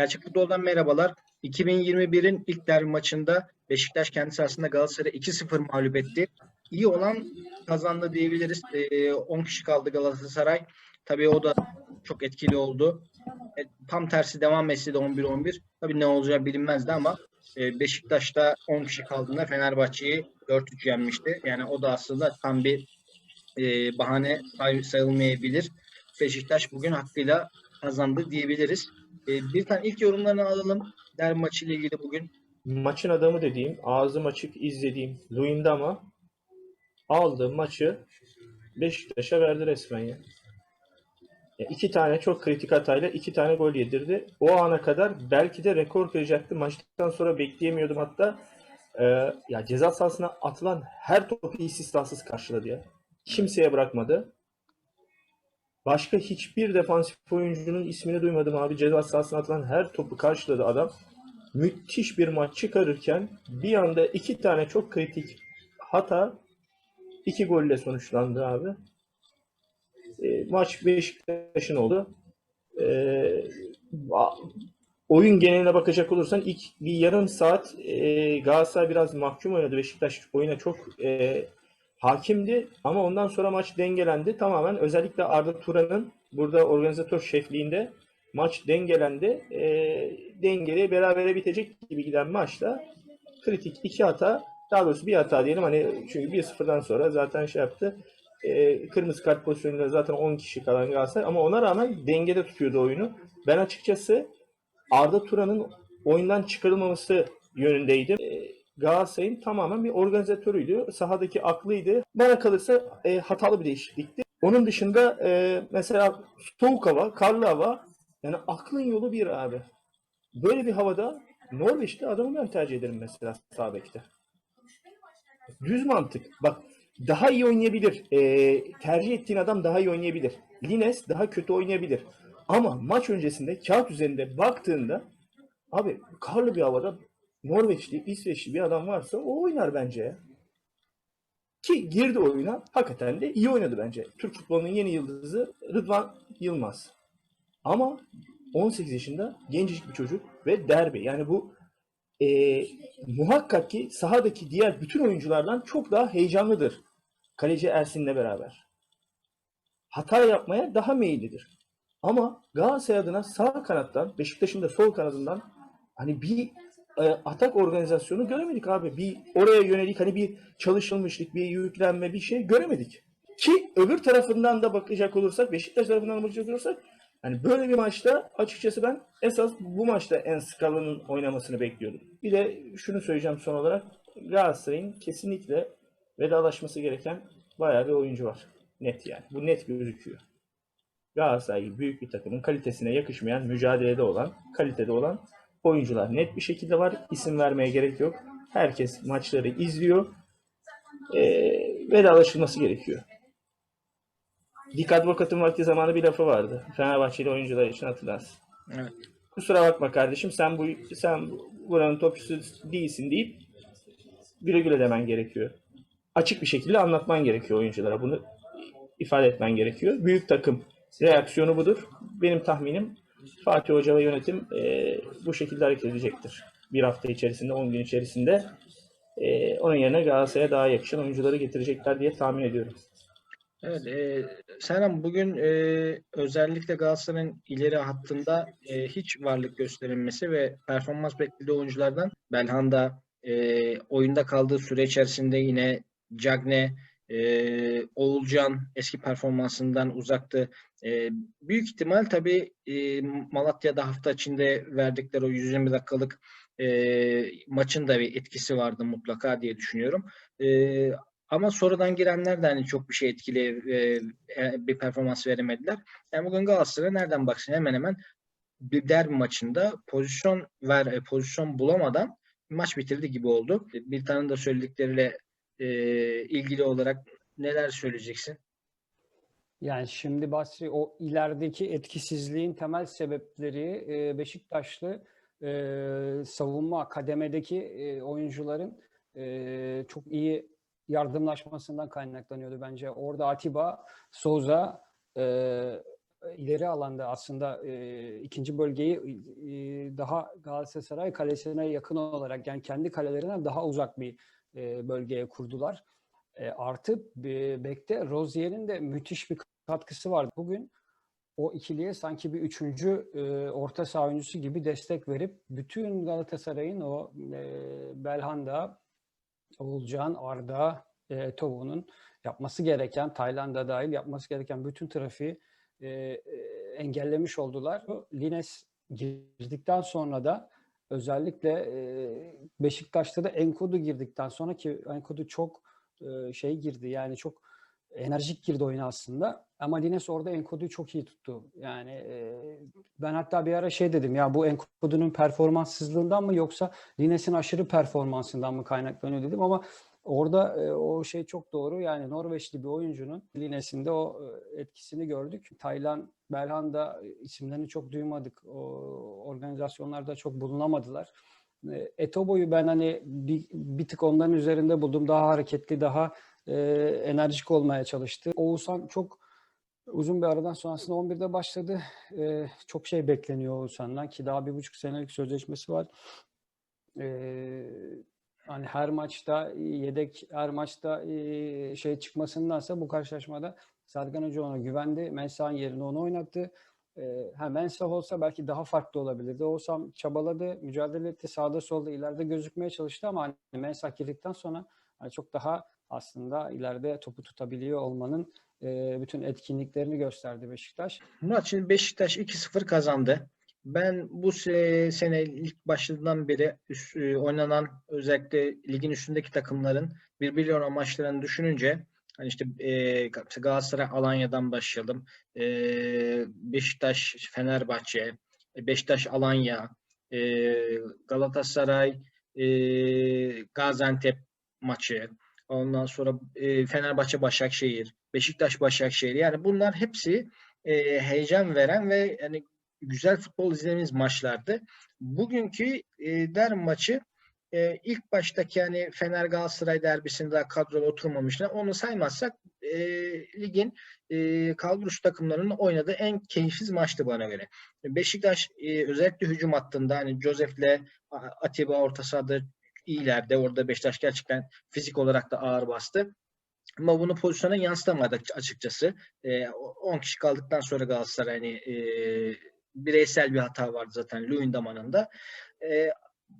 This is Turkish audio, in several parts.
Gerçek Futbol'dan merhabalar. 2021'in ilk derbi maçında Beşiktaş kendi sahasında Galatasaray'ı 2-0 mağlup etti. İyi olan kazandı diyebiliriz. Ee, 10 kişi kaldı Galatasaray. Tabii o da çok etkili oldu. E, tam tersi devam etse de 11-11. Tabii ne olacağı bilinmezdi ama e, Beşiktaş'ta 10 kişi kaldığında Fenerbahçe'yi 4-3 yenmişti. Yani o da aslında tam bir e, bahane say- sayılmayabilir. Beşiktaş bugün hakkıyla kazandı diyebiliriz. E, bir tane ilk yorumlarını alalım. Derbi maçıyla ilgili bugün. Maçın adamı dediğim, ağzım açık izlediğim Luyendama aldı maçı Beşiktaş'a verdi resmen ya. ya. iki tane çok kritik hatayla iki tane gol yedirdi. O ana kadar belki de rekor kıracaktı. Maçtan sonra bekleyemiyordum hatta. Ee, ya ceza sahasına atılan her topu istisnasız karşıladı ya. Kimseye bırakmadı. Başka hiçbir defansif oyuncunun ismini duymadım abi. Ceza sahasına atılan her topu karşıladı adam müthiş bir maç çıkarırken bir anda iki tane çok kritik hata iki golle sonuçlandı abi. E, maç Beşiktaş'ın oldu. E, oyun geneline bakacak olursan ilk bir yarım saat e, Galatasaray biraz mahkum oynadı. Beşiktaş oyuna çok e, hakimdi ama ondan sonra maç dengelendi. Tamamen özellikle Arda Turan'ın burada organizatör şefliğinde maç dengelendi. E, dengeli berabere bitecek gibi giden maçta kritik iki hata daha doğrusu bir hata diyelim hani çünkü 1-0'dan sonra zaten şey yaptı. E, kırmızı kart pozisyonunda zaten 10 kişi kalan Galatasaray ama ona rağmen dengede tutuyordu oyunu. Ben açıkçası Arda Turan'ın oyundan çıkarılmaması yönündeydim. E, Galatasaray'ın tamamen bir organizatörüydü. Sahadaki aklıydı. Bana kalırsa e, hatalı bir değişiklikti. Onun dışında e, mesela soğuk hava, karlı hava yani aklın yolu bir abi. Böyle bir havada Norveç'te adamı ben tercih ederim mesela sağ bekte. Düz mantık. Bak daha iyi oynayabilir. Ee, tercih ettiğin adam daha iyi oynayabilir. Lines daha kötü oynayabilir. Ama maç öncesinde kağıt üzerinde baktığında abi karlı bir havada Norveçli, İsveçli bir adam varsa o oynar bence. Ki girdi oyuna hakikaten de iyi oynadı bence. Türk futbolunun yeni yıldızı Rıdvan Yılmaz. Ama 18 yaşında gencecik bir çocuk ve derbi. Yani bu e, muhakkak ki sahadaki diğer bütün oyunculardan çok daha heyecanlıdır. Kaleci Ersin'le beraber. Hata yapmaya daha meyillidir. Ama Galatasaray adına sağ kanattan, Beşiktaş'ın da sol kanadından hani bir e, atak organizasyonu göremedik abi. Bir oraya yönelik hani bir çalışılmışlık, bir yüklenme, bir şey göremedik. Ki öbür tarafından da bakacak olursak, Beşiktaş tarafından da bakacak olursak Hani böyle bir maçta açıkçası ben esas bu maçta en Scala'nın oynamasını bekliyordum. Bir de şunu söyleyeceğim son olarak. Galatasaray'ın kesinlikle vedalaşması gereken bayağı bir oyuncu var. Net yani. Bu net gözüküyor. Galatasaray büyük bir takımın kalitesine yakışmayan, mücadelede olan, kalitede olan oyuncular net bir şekilde var. İsim vermeye gerek yok. Herkes maçları izliyor. Ee, vedalaşılması gerekiyor. Dik Advokat'ın vakti zamanı bir lafı vardı. Fenerbahçeli oyuncular için hatırlarsın. Evet. Kusura bakma kardeşim sen bu sen buranın topçusu değilsin deyip güle güle demen gerekiyor. Açık bir şekilde anlatman gerekiyor oyunculara. Bunu ifade etmen gerekiyor. Büyük takım reaksiyonu budur. Benim tahminim Fatih Hoca ve yönetim e, bu şekilde hareket edecektir. Bir hafta içerisinde, 10 gün içerisinde e, onun yerine Galatasaray'a daha yakışan oyuncuları getirecekler diye tahmin ediyorum. Evet, e, Serhan bugün e, özellikle Galatasaray'ın ileri hattında e, hiç varlık gösterilmesi ve performans beklediği oyunculardan Belhanda e, oyunda kaldığı süre içerisinde yine Cagne, e, Oğulcan eski performansından uzaktı. E, büyük ihtimal tabii e, Malatya'da hafta içinde verdikleri o 120 dakikalık e, maçın da bir etkisi vardı mutlaka diye düşünüyorum. E, ama sonradan girenler de hani çok bir şey etkili e, e, bir performans veremediler. Yani bugün Galatasaray nereden baksın hemen hemen bir derbi maçında pozisyon ver e, pozisyon bulamadan maç bitirdi gibi oldu. Bir tane de söyledikleriyle e, ilgili olarak neler söyleyeceksin? Yani şimdi Basri o ilerideki etkisizliğin temel sebepleri e, Beşiktaşlı e, savunma kademedeki e, oyuncuların e, çok iyi yardımlaşmasından kaynaklanıyordu bence. Orada Atiba, Souza, e, ileri alanda aslında e, ikinci bölgeyi e, daha Galatasaray kalesine yakın olarak yani kendi kalelerinden daha uzak bir e, bölgeye kurdular. E, artı e, Bek'te Rozier'in de müthiş bir katkısı var. Bugün o ikiliye sanki bir üçüncü e, orta saha oyuncusu gibi destek verip bütün Galatasaray'ın o e, Belhanda, Oğulcan, Arda, e, Tovu'nun yapması gereken, Tayland'a dahil yapması gereken bütün trafiği e, e, engellemiş oldular. Lines girdikten sonra da özellikle Beşiktaş'ta da Enkodu girdikten sonra ki Enkodu çok şey girdi yani çok enerjik girdi oyuna aslında. Ama Lines orada Enkodu'yu çok iyi tuttu. Yani ben hatta bir ara şey dedim ya bu Enkodu'nun performanssızlığından mı yoksa Lines'in aşırı performansından mı kaynaklanıyor dedim ama orada e, o şey çok doğru. Yani Norveçli bir oyuncunun Lines'in de o e, etkisini gördük. Taylan, Belhanda isimlerini çok duymadık. O organizasyonlarda çok bulunamadılar. E, Etobo'yu ben hani bir, bir tık onların üzerinde buldum. Daha hareketli, daha e, enerjik olmaya çalıştı. Oğuzhan çok uzun bir aradan sonrasında 11'de başladı. E, çok şey bekleniyor Oğuzhan'dan ki daha bir buçuk senelik sözleşmesi var. E, hani her maçta yedek her maçta e, şey çıkmasındansa bu karşılaşmada Sergen Hoca ona güvendi. Mensah'ın yerine onu oynattı. E, ha, Mensah olsa belki daha farklı olabilirdi. Oğuzhan çabaladı, mücadele etti. Sağda solda ileride gözükmeye çalıştı ama hani Mensah girdikten sonra hani çok daha aslında ileride topu tutabiliyor olmanın e, bütün etkinliklerini gösterdi Beşiktaş. Maçın Beşiktaş 2-0 kazandı. Ben bu se- sene ilk başladığından beri üst- e, oynanan özellikle ligin üstündeki takımların birbiriyle olan maçlarını düşününce hani işte e, Galatasaray Alanya'dan başlayalım. E, Beşiktaş Fenerbahçe, e, Beşiktaş Alanya, e, Galatasaray e, Gaziantep maçı, ondan sonra e, Fenerbahçe Başakşehir, Beşiktaş Başakşehir yani bunlar hepsi e, heyecan veren ve yani güzel futbol izlediğimiz maçlardı. Bugünkü e, der maçı e, ilk baştaki yani Fener Galatasaray derbisinde daha kadroda oturmamışlar. Onu saymazsak e, ligin e, kadrosu takımlarının oynadığı en keyifsiz maçtı bana göre. Beşiktaş e, özellikle hücum hattında hani Josef'le Atiba orta sahada iyilerde. Orada Beşiktaş gerçekten fizik olarak da ağır bastı. Ama bunu pozisyona yansıtamadı açı- açıkçası. E, 10 kişi kaldıktan sonra Galatasaray hani e, bireysel bir hata vardı zaten Luyendama'nın da. E,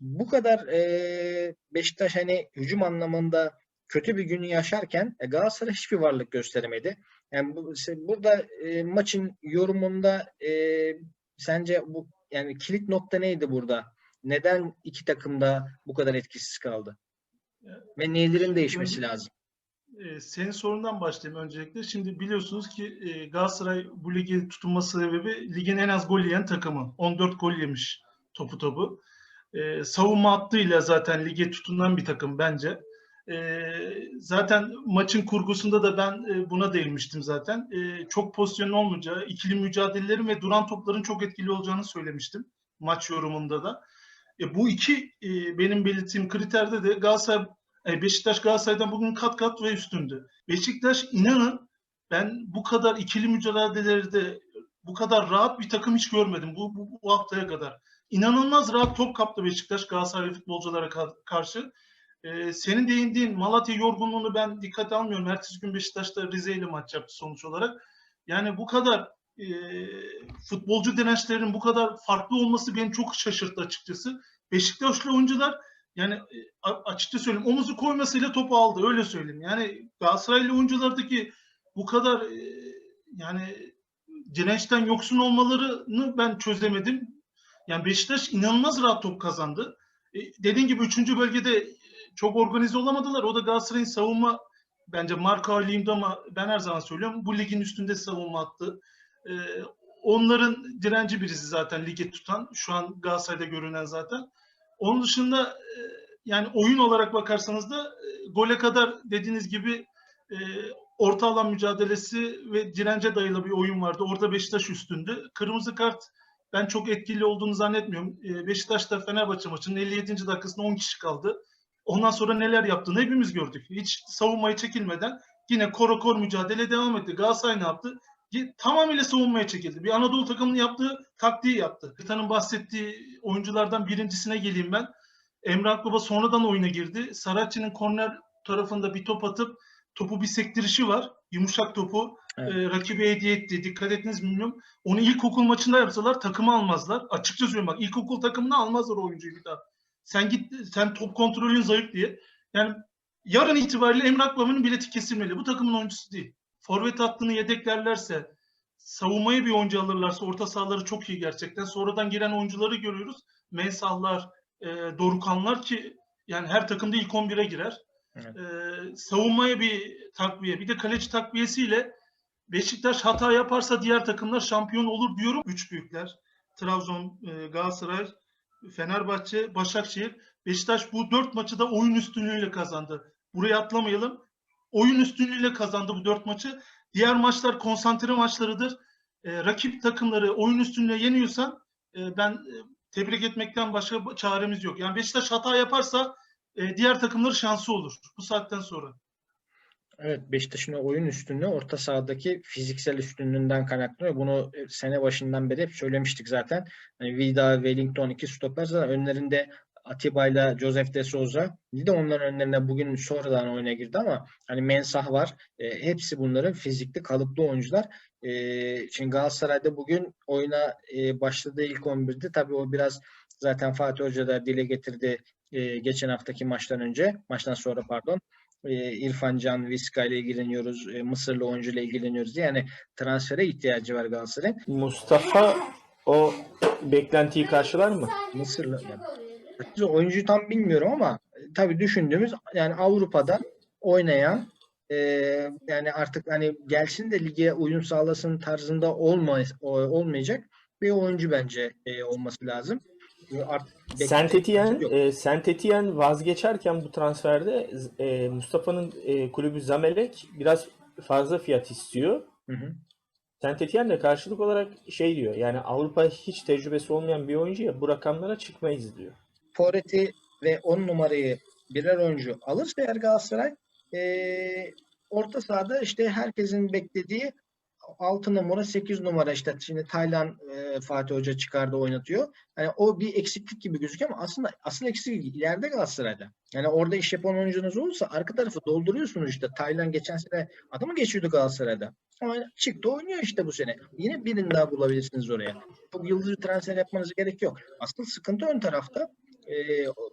bu kadar e, Beşiktaş hani hücum anlamında kötü bir günü yaşarken e, Galatasaray hiçbir varlık gösteremedi. Yani bu, burada e, maçın yorumunda e, sence bu yani kilit nokta neydi burada? Neden iki takım da bu kadar etkisiz kaldı? Ve nelerin değişmesi lazım? Ee, senin sorundan başlayayım öncelikle. Şimdi biliyorsunuz ki e, Galatasaray bu ligi tutunması sebebi ligin en az gol yiyen takımı. 14 gol yemiş topu topu. Ee, savunma hattıyla zaten lige tutunan bir takım bence. Ee, zaten maçın kurgusunda da ben e, buna değinmiştim zaten. Ee, çok pozisyonun olmayacağı, ikili mücadelelerin ve duran topların çok etkili olacağını söylemiştim maç yorumunda da. E, bu iki e, benim belirttiğim kriterde de Galatasaray e, Beşiktaş Galatasaray'dan bugün kat kat ve üstündü. Beşiktaş inanın ben bu kadar ikili mücadelelerde bu kadar rahat bir takım hiç görmedim bu, bu, bu haftaya kadar. İnanılmaz rahat top kaptı Beşiktaş Galatasaray futbolculara ka- karşı. E, senin değindiğin Malatya yorgunluğunu ben dikkate almıyorum. Ertesi gün Beşiktaş'ta Rize ile maç yaptı sonuç olarak. Yani bu kadar e, futbolcu dirençlerinin bu kadar farklı olması beni çok şaşırttı açıkçası. Beşiktaşlı oyuncular yani e, açıkça söyleyeyim omuzu koymasıyla topu aldı öyle söyleyeyim. Yani Galatasaraylı oyunculardaki bu kadar e, yani dirençten yoksun olmalarını ben çözemedim. Yani Beşiktaş inanılmaz rahat top kazandı. E, dediğin gibi 3. bölgede çok organize olamadılar. O da Galatasaray'ın savunma bence marka halinde ama ben her zaman söylüyorum bu ligin üstünde savunma attı. Onların direnci birisi zaten lige tutan. Şu an Galatasaray'da görünen zaten. Onun dışında e, yani oyun olarak bakarsanız da e, gole kadar dediğiniz gibi e, orta alan mücadelesi ve dirence dayalı bir oyun vardı. Orada Beşiktaş üstündü. Kırmızı kart ben çok etkili olduğunu zannetmiyorum. E, Beşiktaş'ta Fenerbahçe maçının 57. dakikasında 10 kişi kaldı. Ondan sonra neler yaptığını hepimiz gördük. Hiç savunmayı çekilmeden yine koro kor mücadele devam etti. Galatasaray ne yaptı? Tamamıyla savunmaya çekildi. Bir Anadolu takımının yaptığı taktiği yaptı. Kıtanın bahsettiği oyunculardan birincisine geleyim ben. Emre Akbaba sonradan oyuna girdi. Saratçı'nın korner tarafında bir top atıp topu bir sektirişi var. Yumuşak topu Evet. e, rakibe hediye etti. Dikkat ettiniz mi bilmiyorum. Onu ilkokul maçında yapsalar takımı almazlar. Açıkça söylüyorum bak ilkokul takımını almazlar oyuncuyu bir daha. Sen git sen top kontrolün zayıf diye. Yani yarın itibariyle Emre Akbaba'nın bileti kesilmeli. Bu takımın oyuncusu değil. Forvet hattını yedeklerlerse, savunmaya bir oyuncu alırlarsa orta sahaları çok iyi gerçekten. Sonradan giren oyuncuları görüyoruz. Mensahlar, e, Dorukanlar ki yani her takımda ilk 11'e girer. Evet. E, savunmaya bir takviye, bir de kaleci takviyesiyle Beşiktaş hata yaparsa diğer takımlar şampiyon olur diyorum. Üç büyükler. Trabzon, e, Galatasaray, Fenerbahçe, Başakşehir. Beşiktaş bu dört maçı da oyun üstünlüğüyle kazandı. Buraya atlamayalım. Oyun üstünlüğüyle kazandı bu dört maçı. Diğer maçlar konsantre maçlarıdır. E, rakip takımları oyun üstünlüğe yeniyorsan e, ben e, tebrik etmekten başka çaremiz yok. Yani Beşiktaş hata yaparsa e, diğer takımları şansı olur bu saatten sonra. Evet Beşiktaş'ın oyun üstünlüğü orta sahadaki fiziksel üstünlüğünden kaynaklanıyor. Bunu e, sene başından beri hep söylemiştik zaten. Hani Vida, Wellington iki stoplar zaten önlerinde Atiba ile Joseph de Souza. Bir de onların önlerine bugün sonradan oyuna girdi ama hani Mensah var. E, hepsi bunların fizikli kalıplı oyuncular. E, şimdi Galatasaray'da bugün oyuna e, başladığı ilk 11'de tabii o biraz zaten Fatih Hoca da dile getirdi e, geçen haftaki maçtan önce, maçtan sonra pardon e, İrfan Can, Viska ile ilgileniyoruz. E, Mısırlı oyuncu ile ilgileniyoruz diye. Yani transfere ihtiyacı var Galatasaray'ın. Mustafa o beklentiyi karşılar mı? Mısırlı yani. Oyuncuyu tam bilmiyorum ama e, tabii düşündüğümüz yani Avrupa'da oynayan e, yani artık hani gelsin de lige uyum sağlasın tarzında olmay olmayacak bir oyuncu bence e, olması lazım. E, yok. e, Saint Etienne vazgeçerken bu transferde e, Mustafa'nın e, kulübü Zamelek biraz fazla fiyat istiyor. Hı hı. Saint Etienne de karşılık olarak şey diyor. Yani Avrupa hiç tecrübesi olmayan bir oyuncuya bu rakamlara çıkmayız diyor. Forvet'i ve 10 numarayı birer oyuncu alırsa eğer Galatasaray eee, orta sahada işte herkesin beklediği 6 numara 8 numara işte şimdi Taylan eee, Fatih Hoca çıkardı oynatıyor. Yani o bir eksiklik gibi gözüküyor ama aslında asıl eksiklik ileride Galatasaray'da. Yani orada iş yapan oyuncunuz olursa arka tarafı dolduruyorsunuz işte. Taylan geçen sene adamı geçiyordu Galatasaray'da. Ama çıktı oynuyor işte bu sene. Yine birini daha bulabilirsiniz oraya. Çok yıldız bir transfer yapmanız gerek yok. Asıl sıkıntı ön tarafta. O-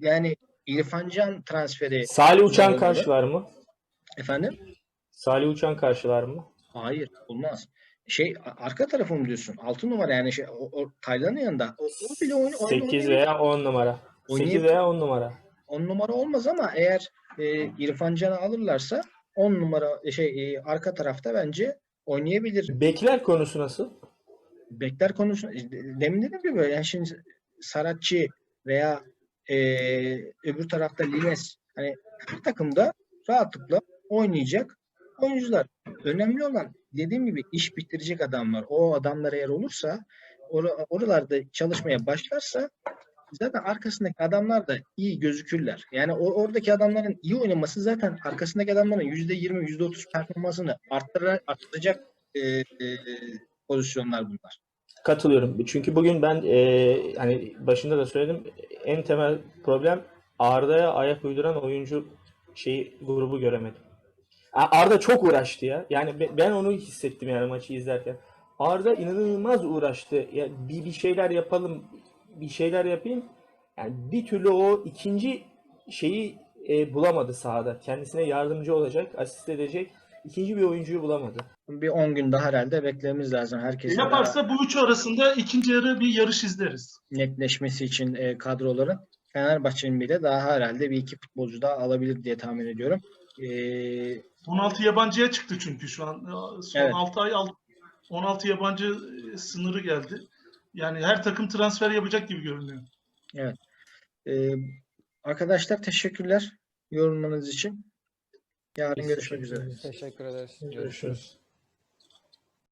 yani İrfan Can transferi Salih Uçan Oldu. karşılar mı? efendim? Salih Uçan karşılar mı? Hayır olmaz. Şey arka tarafı mı diyorsun? 6 numara yani şey o, o Taylan'ın yanında. O, o bile oyun, oyun 8 veya 10 numara. 8 Oynayabilir. veya 10 numara. 10 numara olmaz ama eğer e, İrfan Can'ı alırlarsa 10 numara e, şey e, arka tarafta bence oynayabilir. Bekler konusu nasıl? Bekler konusu e, demin dedim ki böyle yani şimdi Saratçı veya e, öbür tarafta Lines hani her takımda rahatlıkla oynayacak oyuncular. Önemli olan dediğim gibi iş bitirecek adamlar. O adamlar eğer olursa or- oralarda çalışmaya başlarsa zaten arkasındaki adamlar da iyi gözükürler. Yani o oradaki adamların iyi oynaması zaten arkasındaki adamların %20, %30 performansını arttıra, arttıracak e, e, pozisyonlar bunlar. Katılıyorum. Çünkü bugün ben e, hani başında da söyledim en temel problem Arda'ya ayak uyduran oyuncu şeyi grubu göremedim. Arda çok uğraştı ya. Yani be- ben onu hissettim yani maçı izlerken. Arda inanılmaz uğraştı. Ya bir bir şeyler yapalım, bir şeyler yapayım. Yani bir türlü o ikinci şeyi e, bulamadı sahada. Kendisine yardımcı olacak, asist edecek ikinci bir oyuncuyu bulamadı. Bir 10 gün daha herhalde beklememiz lazım. Herkesin daha Yaparsa bu üçü arasında ikinci yarı bir yarış izleriz. netleşmesi için e, kadroların. Fenerbahçe'nin bile daha herhalde bir iki futbolcu daha alabilir diye tahmin ediyorum. E, 16 yabancıya çıktı çünkü şu an. Son Evet. 6 ay alt- 16 yabancı e, sınırı geldi. Yani her takım transfer yapacak gibi görünüyor. e, arkadaşlar teşekkürler yorumlarınız için. Yarın görüşmek üzere. Teşekkür ederiz. Görüşürüz.